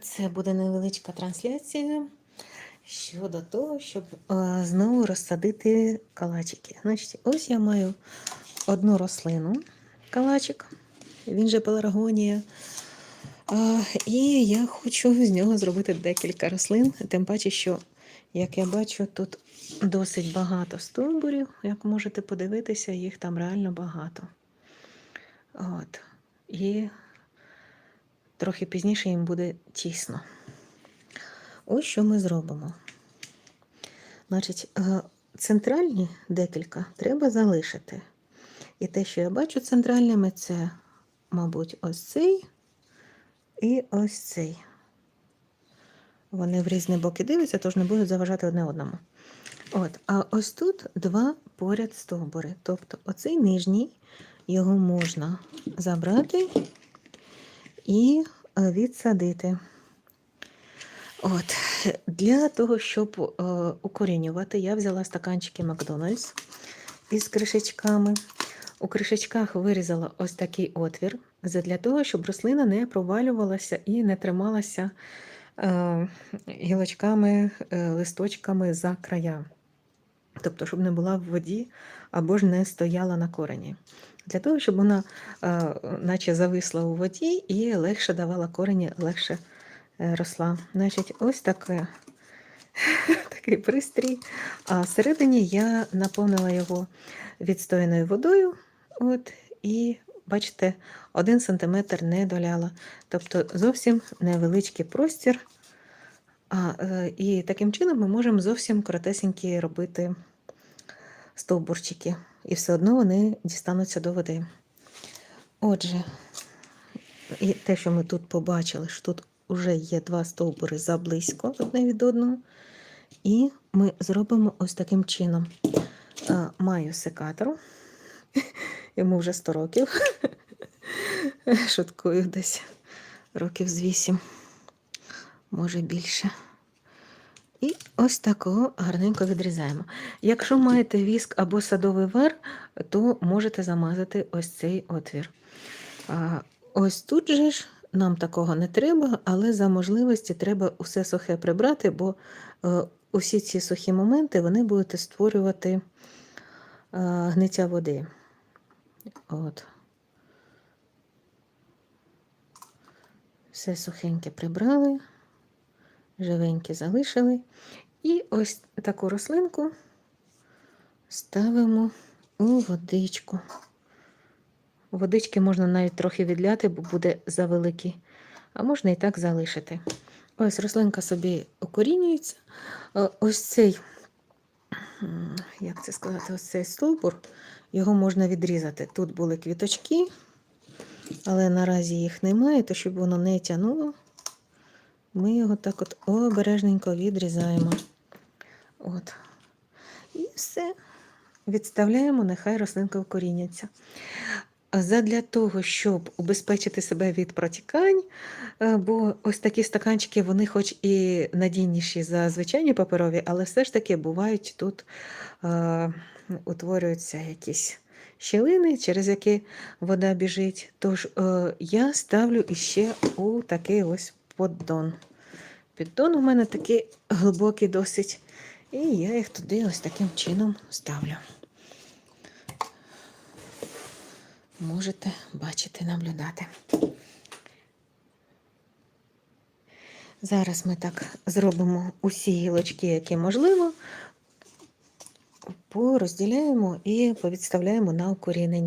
Це буде невеличка трансляція щодо того, щоб е, знову розсадити калачики. Значить, ось я маю одну рослину, калачик, він же пеларгонія. Е, і я хочу з нього зробити декілька рослин, тим паче, що, як я бачу, тут досить багато стовбурів. Як можете подивитися, їх там реально багато. От. І трохи пізніше їм буде тісно. Ось що ми зробимо. Значить, е, центральні декілька треба залишити. І те, що я бачу центральними, це, мабуть, ось цей і ось цей. Вони в різні боки дивляться, тож не будуть заважати одне одному. От, А ось тут два поряд стовбури. Тобто оцей нижній, його можна забрати і відсадити. От, Для того, щоб е, укорінювати, я взяла стаканчики Макдональдс із кришечками. У кришечках вирізала ось такий отвір, для того, щоб рослина не провалювалася і не трималася е, гілочками, е, листочками за края. Тобто, щоб не була в воді або ж не стояла на корені. Для того, щоб вона е, наче зависла у воді і легше давала корені, легше е, росла. Значить, ось таке, такий пристрій. А всередині я наповнила його відстояною водою. От, І, бачите, один сантиметр не доляла. Тобто зовсім невеличкий простір. А, е, І таким чином ми можемо зовсім коротесенькі робити стовбурчики. І все одно вони дістануться до води. Отже, і те, що ми тут побачили, що тут вже є два стовбури заблизько одне від одного. І ми зробимо ось таким чином. Маю секатор, йому вже 100 років. Шуткую десь років з 8, може більше. І ось такого гарненько відрізаємо. Якщо маєте віск або садовий вар, то можете замазати ось цей отвір. Ось тут же ж нам такого не треба, але за можливості треба усе сухе прибрати, бо е, усі ці сухі моменти вони будуть створювати е, гниття води. От. Все сухеньке прибрали живенькі залишили. І ось таку рослинку ставимо у водичку. Водички можна навіть трохи відляти, бо буде завеликий, а можна і так залишити. Ось рослинка собі окорінюється. Ось цей, як це сказати, ось цей стовбур, його можна відрізати. Тут були квіточки, але наразі їх немає, то щоб воно не тянуло ми його так от обережненько відрізаємо. От. І все. Відставляємо, нехай рослинка вкоріняться. Задля того, щоб убезпечити себе від протікань, е, бо ось такі стаканчики, вони хоч і надійніші за звичайні паперові, але все ж таки бувають тут е, утворюються якісь щілини, через які вода біжить. Тож е, я ставлю іще у такий ось поддон. Піддон у мене такий глибокий досить. І я їх туди ось таким чином ставлю. Можете бачити, наблюдати. Зараз ми так зробимо усі гілочки, які можливо, порозділяємо і повідставляємо на укорінення.